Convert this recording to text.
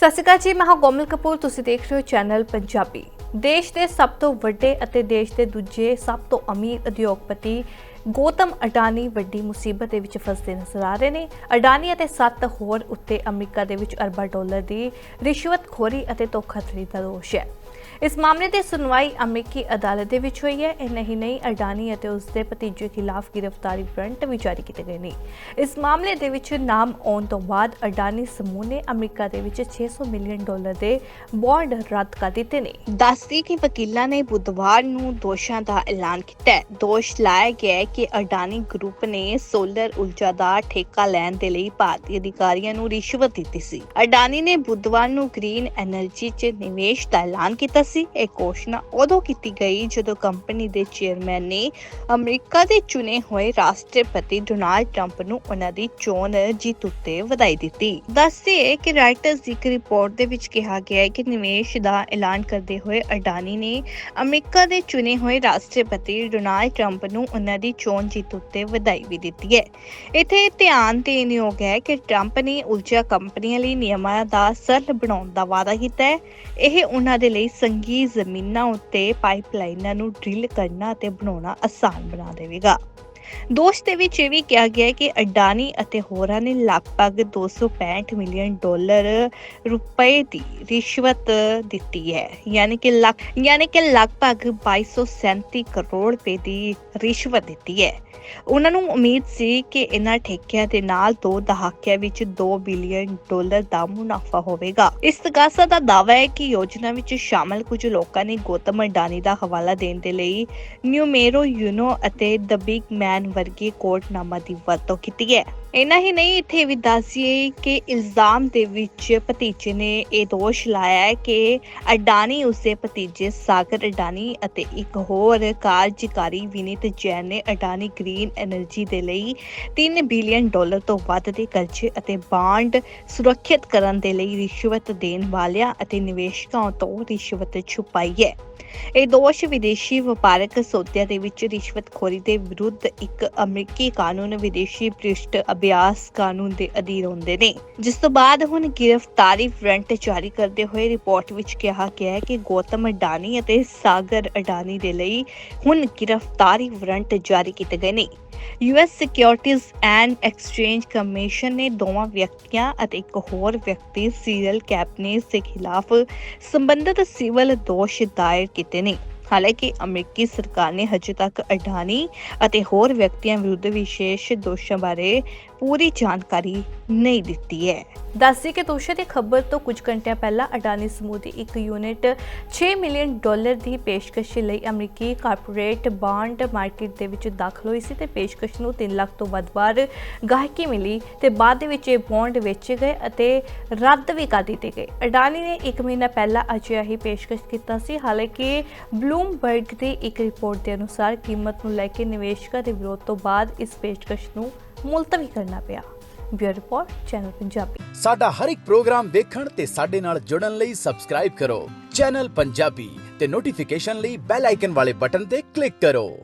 ਸਤਿ ਸ਼੍ਰੀ ਅਕਾਲ ਜੀ, ਮੈਂ ਹਾਂ ਕੋਮਲ ਕਪੂਰ, ਤੁਸੀਂ ਦੇਖ ਰਹੇ ਹੋ ਚੈਨਲ ਪੰਜਾਬੀ। ਦੇਸ਼ ਦੇ ਸਭ ਤੋਂ ਵੱਡੇ ਅਤੇ ਦੇਸ਼ ਦੇ ਦੂਜੇ ਸਭ ਤੋਂ ਅਮੀਰ ਉਦਯੋਗਪਤੀ ਗੌਤਮ ਅਡਾਨੀ ਵੱਡੀ ਮੁਸੀਬਤ ਦੇ ਵਿੱਚ ਫਸਦੇ ਨਜ਼ਰ ਆ ਰਹੇ ਨੇ। ਅਡਾਨੀ ਅਤੇ ਸੱਤ ਹੋਰ ਉੱਤੇ ਅਮਰੀਕਾ ਦੇ ਵਿੱਚ ਅਰਬਾਂ ਡਾਲਰ ਦੀ ਰਿਸ਼ਵਤਖੋਰੀ ਅਤੇ ਧੋਖਾਧੜੀ ਦਾ ਦੋਸ਼ ਹੈ। ਇਸ ਮਾਮਲੇ ਦੀ ਸੁਣਵਾਈ ਅਮਰੀਕੀ ਅਦਾਲਤ ਦੇ ਵਿੱਚ ਹੋਈ ਹੈ। ਇਹ ਨਹੀਂ ਨਹੀਂ, ਅਡਾਨੀ ਅਤੇ ਉਸ ਦੇ ਭਤੀਜੇ ਖਿਲਾਫ ਗ੍ਰਿਫਤਾਰੀ ਵਾਰੰਟ ਵੀ ਜਾਰੀ ਕੀਤੇ ਗਏ ਨੇ। ਇਸ ਮਾਮਲੇ ਦੇ ਵਿੱਚ ਨਾਮ ਆਉਣ ਤੋਂ ਬਾਅਦ ਅਡਾਨੀ ਸਮੂਹ ਨੇ ਅਮਰੀਕਾ ਦੇ ਵਿੱਚ 600 ਮਿਲੀਅਨ ਡਾਲਰ ਦੇ ਬੌਂਡ ਰੱਦ ਕਰ ਦਿੱਤੇ ਨੇ। ਦੱਸਦੀ ਕਿ ਵਕੀਲਾਂ ਨੇ ਬੁੱਧਵਾਰ ਨੂੰ ਦੋਸ਼ਾਂ ਦਾ ਐਲਾਨ ਕੀਤਾ ਹੈ। ਦੋਸ਼ ਲਾਇਆ ਗਿਆ ਹੈ ਕਿ ਅਡਾਨੀ ਗਰੁੱਪ ਨੇ ਸੋਲਰ ਊਰਜਾ ਦਾ ਠੇਕਾ ਲੈਣ ਦੇ ਲਈ ਭਾਰਤੀ ਅਧਿਕਾਰੀਆਂ ਨੂੰ ਰਿਸ਼ਵਤ ਦਿੱਤੀ ਸੀ। ਅਡਾਨੀ ਨੇ ਬੁੱਧਵਾਰ ਨੂੰ ਗ੍ਰੀਨ એનર્ਜੀ 'ਚ ਨਿਵੇਸ਼ ਦਾ ਐਲਾਨ ਕੀਤਾ ਸੀ। ਇਹ ਘੋਸ਼ਣਾ ਉਦੋਂ ਕੀਤੀ ਗਈ ਜਦੋਂ ਕੰਪਨੀ ਦੇ ਚੇਅਰਮੈਨ ਨੇ ਅਮਰੀਕਾ ਦੇ ਚੁਣੇ ਹੋਏ ਰਾਸ਼ਟਰਪਤੀ ਡੋਨਾਲਡ ਟਰੰਪ ਨੂੰ ਉਹਨਾਂ ਦੀ ਚੋਣ ਜਿੱਤ ਉੱਤੇ ਵਧਾਈ ਦਿੱਤੀ। ਦੱਸਦੇ ਹੈ ਕਿ ਰਾਈਟਰਸ ਦੀ ਇੱਕ ਰਿਪੋਰਟ ਦੇ ਵਿੱਚ ਕਿਹਾ ਗਿਆ ਹੈ ਕਿ ਨਿਵੇਸ਼ ਦਾ ਐਲਾਨ ਕਰਦੇ ਹੋਏ ਅਡਾਨੀ ਨੇ ਅਮਰੀਕਾ ਦੇ ਚੁਣੇ ਹੋਏ ਰਾਸ਼ਟਰਪਤੀ ਡੋਨਾਲਡ ਟਰੰਪ ਨੂੰ ਉਹਨਾਂ ਦੀ ਚੋਣ ਜਿੱਤ ਉੱਤੇ ਵਧਾਈ ਵੀ ਦਿੱਤੀ ਹੈ। ਇੱਥੇ ਧਿਆਨ ਦੇਣ ਯੋਗ ਹੈ ਕਿ ਟਰੰਪ ਨੇ ਊਰਜਾ ਕੰਪਨੀਆਂ ਲਈ ਨਿਯਮਾਂ ਦਾ ਸਰਲ ਬਣਾਉਣ ਦਾ ਵਾਅਦਾ ਕੀਤਾ ਹੈ। ਇਹ ਉਹਨਾਂ ਦੇ ਲਈ ਸੰਗੀ ਜ਼ਮੀਨਾਂ ਉੱਤੇ ਪਾਈਪਲਾਈਨਾਂ ਨੂੰ ਡ੍ਰਿਲ ਕਰਨਾ ਅਤੇ ਬਣਾਉਣਾ ਆਸਾਨ ਬਣਾ ਦੇਵੇਗਾ। ਦੋਸ਼ ਦੇ ਵਿੱਚ ਇਹ ਵੀ ਕਿਹਾ ਗਿਆ ਹੈ ਕਿ ਅਡਾਨੀ ਅਤੇ ਹੋਰਾਂ ਨੇ ਲਗਭਗ 265 ਮਿਲੀਅਨ ਡਾਲਰ ਰੁਪਏ ਦੀ ਰਿਸ਼ਵਤ ਦਿੱਤੀ ਹੈ। ਯਾਨੀ ਕਿ ਲੱਖ, ਯਾਨੀ ਕਿ ਲਗਭਗ 2237 ਕਰੋੜ ਰੁਪਏ ਦੀ ਰਿਸ਼ਵਤ ਦਿੱਤੀ ਹੈ। ਉਹਨਾਂ ਨੂੰ ਉਮੀਦ ਸੀ ਕਿ ਇਹਨਾਂ ਠੇਕਿਆਂ ਦੇ ਨਾਲ ਦੋ ਦਹਾਕਿਆਂ ਵਿੱਚ 2 ਬਿਲੀਅਨ ਡਾਲਰ ਦਾ ਮੁਨਾਫਾ ਹੋਵੇਗਾ। ਇਸ ਦਾ ਦਾਅਵਾ ਹੈ ਕਿ ਯੋਜਨਾ ਵਿੱਚ ਸ਼ਾਮਲ ਕੁਝ ਲੋਕਾਂ ਨੇ ਗੌਤਮ ਅਡਾਨੀ ਦਾ ਹਵਾਲਾ ਦੇਣ ਦੇ ਲਈ ਨਿਊਮੇਰੋ ਯੂਨੋ ਅਤੇ ਦ ਬਿਗ ਮੈਨ ਵਰਗੇ ਕੋਟਨਾਮਾ ਦੀ ਵਰਤੋਂ ਕੀਤੀ ਹੈ। ਇਨਾ ਹੀ ਨਹੀਂ, ਇੱਥੇ ਵੀ ਦੱਸੀਏ ਕਿ ਇਲਜ਼ਾਮ ਦੇ ਵਿੱਚ ਭਤੀਜੇ ਨੇ ਇਹ ਦੋਸ਼ ਲਾਇਆ ਹੈ ਕਿ ਅਡਾਨੀ ਉਸਦੇ ਭਤੀਜੇ ਸਾਗਰ ਅਡਾਨੀ ਅਤੇ ਇੱਕ ਹੋਰ ਕਾਰਜਕਾਰੀ ਵਿਨੀਤ ਜੈਨ ਨੇ ਅਡਾਨੀ ਗ੍ਰੀਨ એનર્ਜੀ ਦੇ ਲਈ 3 ਬਿਲੀਅਨ ਡਾਲਰ ਤੋਂ ਵੱਧ ਦੇ ਕਰਜ਼ੇ ਅਤੇ ਬਾਂਡ ਸੁਰੱਖਿਅਤ ਕਰਨ ਦੇ ਲਈ ਰਿਸ਼ਵਤ ਦੇਣ ਵਾਲਿਆਂ ਅਤੇ ਨਿਵੇਸ਼ਕਾਂ ਤੋਂ ਰਿਸ਼ਵਤ ਛੁਪਾਈ ਹੈ। ਇਹ ਦੋਸ਼ ਵਿਦੇਸ਼ੀ ਵਪਾਰਕ ਸੌਦਿਆਂ ਦੇ ਵਿੱਚ ਰਿਸ਼ਵਤਖੋਰੀ ਦੇ ਵਿਰੁੱਧ ਇੱਕ ਅਮਰੀਕੀ ਕਾਨੂੰਨ ਵਿਦੇਸ਼ੀ ਭ੍ਰਿਸ਼ਟ ਅਭਿਆਸ ਕਾਨੂੰਨ ਦੇ ਅਧੀਨ ਹੁੰਦੇ ਨੇ। ਜਿਸ ਤੋਂ ਬਾਅਦ ਹੁਣ ਗ੍ਰਿਫਤਾਰੀ ਵਾਰੰਟ ਜਾਰੀ ਕਰਦੇ ਹੋਏ ਰਿਪੋਰਟ ਵਿੱਚ ਕਿਹਾ ਗਿਆ ਹੈ ਕਿ ਗੌਤਮ ਅਡਾਨੀ ਅਤੇ ਸਾਗਰ ਅਡਾਨੀ ਦੇ ਲਈ ਹੁਣ ਗ੍ਰਿਫਤਾਰੀ ਵਾਰੰਟ ਜਾਰੀ ਕੀਤੇ ਗਏ ਨੇ। US securities and exchange commission ਨੇ ਦੋਵਾਂ ਵਿਅਕਤੀਆਂ ਅਤੇ ਇੱਕ ਹੋਰ ਵਿਅਕਤੀ ਸੀਰੀਅਲ ਕੈਪਨੇਸ ਦੇ ਖਿਲਾਫ ਸੰਬੰਧਿਤ ਸਿਵਲ ਦੋਸ਼ ਦਾਇਰ ਕੀਤੇ ਨੇ। ਹਾਲਾਂਕਿ ਅਮਰੀਕੀ ਸਰਕਾਰ ਨੇ ਹਜੇ ਤੱਕ ਅਡਾਨੀ ਅਤੇ ਹੋਰ ਵਿਅਕਤੀਆਂ ਵਿਰੁੱਧ ਵਿਸ਼ੇਸ਼ ਦੋਸ਼ਾਂ ਬਾਰੇ ਪੂਰੀ ਜਾਣਕਾਰੀ ਨਹੀਂ ਦਿੱਤੀ ਹੈ। ਦੱਸਦੀ ਕਿ ਦੋਸ਼ਾਂ ਦੀ ਖਬਰ ਤੋਂ ਕੁਝ ਘੰਟਿਆਂ ਪਹਿਲਾਂ ਅਡਾਨੀ ਸਮੂਹ ਦੀ ਇੱਕ ਯੂਨਿਟ 6 ਮਿਲੀਅਨ ਡਾਲਰ ਦੀ ਪੇਸ਼ਕਸ਼ ਲਈ ਅਮਰੀਕੀ ਕਾਰਪੋਰੇਟ ਬਾਂਡ ਮਾਰਕੀਟ ਦੇ ਵਿੱਚ ਦਾਖਲ ਹੋਈ ਸੀ ਤੇ ਪੇਸ਼ਕਸ਼ ਨੂੰ 3 ਲੱਖ ਤੋਂ ਵੱਧ ਵਾਰ ਗਾਹਕੀ ਮਿਲੀ ਤੇ ਬਾਅਦ ਦੇ ਵਿੱਚ ਇਹ ਬੌਂਡ ਵੇਚੇ ਗਏ ਅਤੇ ਰੱਦ ਵੀ ਕਰ ਦਿੱਤੇ ਗਏ। ਅਡਾਨੀ ਨੇ 1 ਮਹੀਨਾ ਪਹਿਲਾਂ ਅਜਿਹਾ ਹੀ ਪੇਸ਼ਕਸ਼ ਕੀਤਾ ਸੀ। ਹਾਲਾਂਕਿ ਬਲੂ ਬਲੂਮਬਰਗ ਦੀ ਇੱਕ ਰਿਪੋਰਟ ਦੇ ਅਨੁਸਾਰ ਕੀਮਤ ਨੂੰ ਲੈ ਕੇ ਨਿਵੇਸ਼ਕਾਂ ਦੇ ਵਿਰੋਧ ਤੋਂ ਬਾਅਦ ਇਸ ਪੇਸ਼ਕਸ਼ ਨੂੰ ਮੁਲਤਵੀ ਕਰਨਾ ਪਿਆ। Bureau report, channel Punjabi. ਸਾਡਾ ਹਰ ਇੱਕ ਪ੍ਰੋਗਰਾਮ ਦੇਖਣ ਤੇ ਸਾਡੇ ਨਾਲ ਜੁੜਨ ਲਈ ਸਬਸਕ੍ਰਾਈਬ ਕਰੋ। ਚੈਨਲ ਪੰਜਾਬੀ ਤੇ ਨੋਟੀਫਿਕੇਸ਼ਨ ਲਈ ਬੈਲ ਆਈਕਨ ਵਾਲੇ ਬਟਨ ਤੇ ਕਲਿੱਕ ਕਰੋ।